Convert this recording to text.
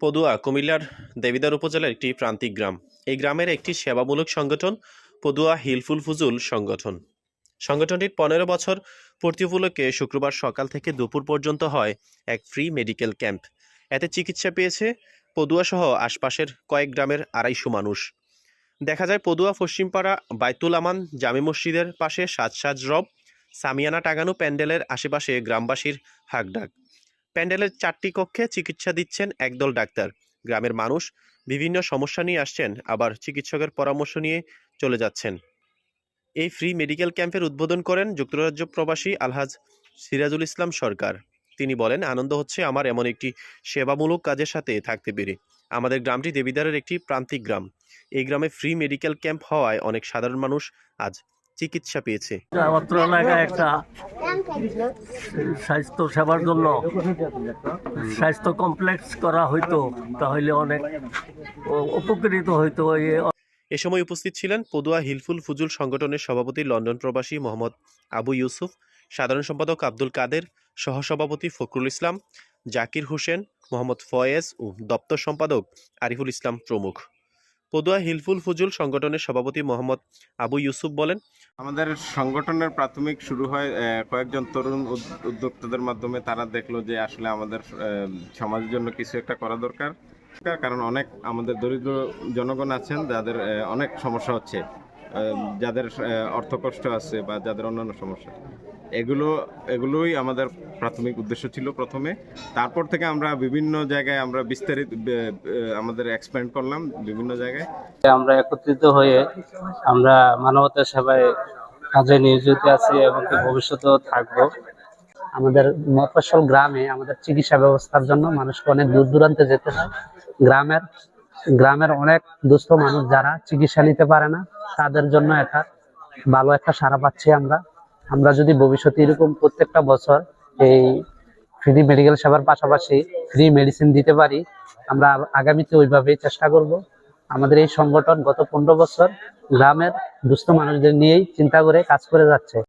পদুয়া, কুমিল্লার দেবিদার উপজেলার একটি প্রান্তিক গ্রাম। এই গ্রামের একটি সেবামূলক সংগঠন, পদুয়া হিলফুল ফুজুল সংগঠন। সংগঠনটির পনেরো বছর পূর্তি উপলক্ষে শুক্রবার সকাল থেকে দুপুর পর্যন্ত হয় এক ফ্রি মেডিকেল ক্যাম্প। এতে চিকিৎসা পেয়েছে পদুয়া সহ আশপাশের কয়েক গ্রামের আড়াইশো মানুষ। দেখা যায়, পদুয়া, পশ্চিমপাড়া, বাইতুল আমান, জামে মসজিদের পাশে সাজ সাজ রব, সামিয়ানা টাঙানো প্যান্ডেলের আশেপাশে গ্রামবাসীর হাকডাক প্যান্ডেলের চারটি কক্ষে চিকিৎসা দিচ্ছেন একদল ডাক্তার। গ্রামের মানুষ বিভিন্ন সমস্যা নিয়ে আসছেন, আবার চিকিৎসকের পরামর্শ নিয়ে চলে যাচ্ছেন। এই ফ্রি মেডিকেল ক্যাম্পের উদ্বোধন করেন যুক্তরাজ্য প্রবাসী আলহাজ সিরাজুল ইসলাম সরকার। তিনি বলেন, আনন্দ হচ্ছে আমার এমন একটি সেবামূলক কাজের সাথে থাকতে পেরে। আমাদের গ্রামটি দেবিদারের একটি প্রান্তিক গ্রাম। এই গ্রামে ফ্রি মেডিকেল ক্যাম্প হওয়ায় অনেক সাধারণ মানুষ আজ চিকিৎসা পেয়েছে। স্বাস্থ্য সেবার জন্য স্বাস্থ্য কমপ্লেক্স করা হইতো, তাহলে অনেক উপকৃত হইতো এ সময় উপস্থিত ছিলেন পদুয়া হিলফুল ফুজুল সংগঠনের সভাপতি লন্ডন প্রবাসী মোহাম্মদ আবু ইউসুফ, সাধারণ সম্পাদক আব্দুল কাদের, সহসভাপতি ফখরুল ইসলাম, জাকির হোসেন, মোহাম্মদ ফয়েজ ও দপ্তর সম্পাদক আরিফুল ইসলাম প্রমুখ। পদুয়া হিলফুল ফজুল সংগঠনের সভাপতি মোহাম্মদ আবু ইউসুফ বলেন, আমাদের সংগঠনের প্রাথমিক শুরু হয় কয়েকজন তরুণ উদ- উদ্যোক্তাদের মাধ্যমে। তারা দেখল যে আসলে আমাদের সমাজের জন্য কিছু একটা করা দরকার। কারণ অনেক আমাদের দরিদ্র জনগণ আছেন, যাদের অনেক সমস্যা হচ্ছে। যাদের অর্থকষ্ট আছে বা যাদের অন্যান্য সমস্যা, এগুলো, এগুলোই আমাদের প্রাথমিক উদ্দেশ্য ছিল প্রথমে। তারপর থেকে আমরা বিভিন্ন জায়গায় আমরা বিস্তারিত আমাদের এক্সপ্যান্ড করলাম বিভিন্ন জায়গায়। আমরা একত্রিত হয়ে আমরা মানবতার সেবায় কাজে নিয়োজিত আছি এবং ভবিষ্যতেও থাকব। আমাদের মফস্বল গ্রামে আমাদের চিকিৎসা ব্যবস্থার জন্য মানুষকে অনেক দূর দূরান্তে যেতে হয়। গ্রামের গ্রামের অনেক দুস্থ মানুষ যারা চিকিৎসা নিতে পারে না, তাদের জন্য একটা ভালো একটা সাড়া পাচ্ছি আমরা। আমরা যদি ভবিষ্যতে এরকম প্রত্যেকটা বছর এই ফ্রি মেডিকেল সেবার পাশাপাশি ফ্রি মেডিসিন দিতে পারি, আমরা আগামীতে ওইভাবেই চেষ্টা করব। আমাদের এই সংগঠন গত পনেরো বছর গ্রামের দুস্থ মানুষদের নিয়েই চিন্তা করে কাজ করে যাচ্ছে।